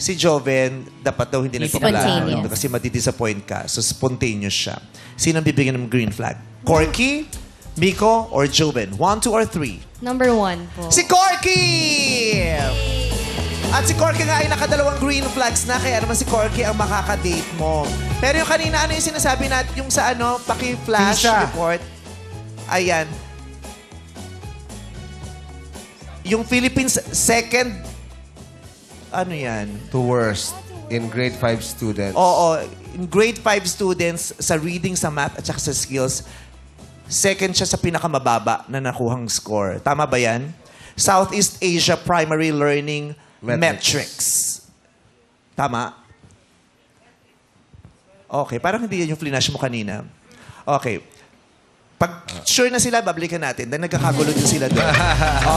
Si Joven, dapat daw hindi nagpaplano Spontaneous. kasi madidisappoint ka. So, spontaneous siya. Sino ang bibigyan ng green flag? Corky, Miko, or Joven? One, two, or three? Number one po. Si Corky! At si Corky nga ay nakadalawang green flags na, kaya naman si Corky ang makaka-date mo. Pero yung kanina, ano yung sinasabi natin, yung sa ano, paki-flash report? Ayan. Yung Philippines second, ano yan? To worst in grade 5 students. Oo, in grade 5 students sa reading, sa math, at saka sa skills, second siya sa pinakamababa na nakuhang score. Tama ba yan? Southeast Asia Primary Learning Metrics. Metrics. Tama? Okay, parang hindi yan yung flinash mo kanina. Okay. Sure na sila, babalikan natin. Dahil nagkakagulo din sila doon.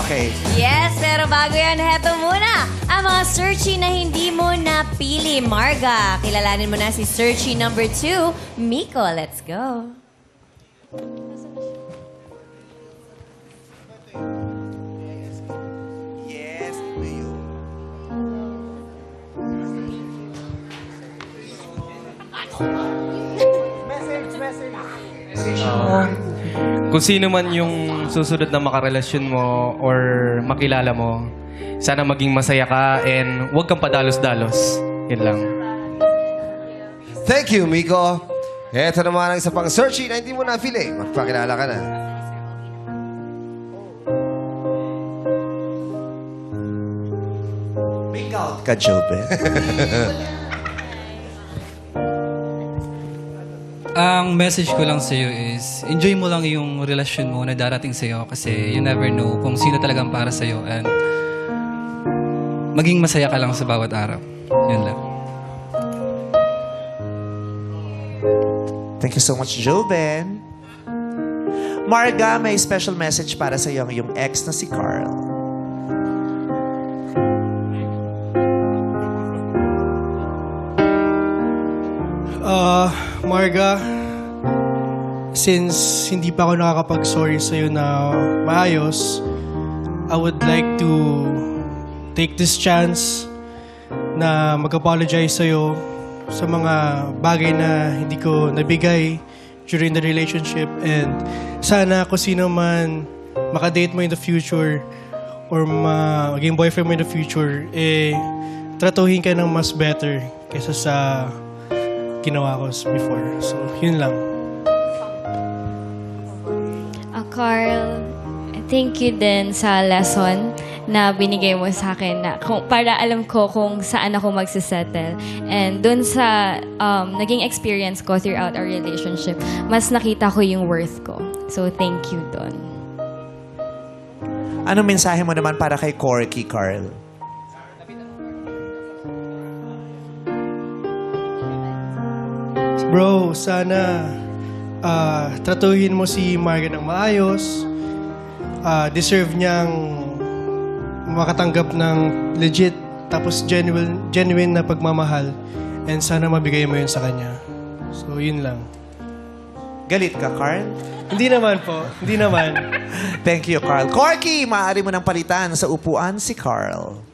Okay. Yes, pero bago yan, heto muna. Ang mga searchy na hindi mo napili. Marga, kilalanin mo na si searchy number two, Miko. Let's go. Yes, ito yun. Kung sino man yung susunod na makarelasyon mo or makilala mo, sana maging masaya ka and huwag kang padalos-dalos. Yun lang. Thank you, Miko. Ito naman ang isa pang searchy na hindi mo na-feel Magpakilala ka na. Make out ka, Jobe. Ang message ko lang sa'yo is, enjoy mo lang yung relasyon mo na darating sa'yo kasi you never know kung sino talagang para sa'yo and maging masaya ka lang sa bawat araw. Yun lang. Thank you so much, Joven. Marga, may special message para sa iyo yung ex na si Carl. Uh, Marga, since hindi pa ako nakakapag-sorry sa'yo na maayos, I would like to take this chance na mag-apologize sa'yo sa mga bagay na hindi ko nabigay during the relationship and sana kung sino man makadate mo in the future or ma- maging boyfriend mo in the future, eh, tratuhin ka ng mas better kaysa sa ginawa ko before. So, yun lang. Carl, thank you din sa lesson na binigay mo sa akin na kung, para alam ko kung saan ako magsisettle. And dun sa um, naging experience ko throughout our relationship, mas nakita ko yung worth ko. So, thank you dun. Anong mensahe mo naman para kay Corky, Carl? Bro, sana ah, tratuhin mo si Marga ng maayos. Ah, deserve niyang makatanggap ng legit tapos genuine, genuine na pagmamahal. And sana mabigay mo yun sa kanya. So, yun lang. Galit ka, Carl? Hindi naman po. Hindi naman. Thank you, Carl. Corky, maaari mo nang palitan sa upuan si Carl.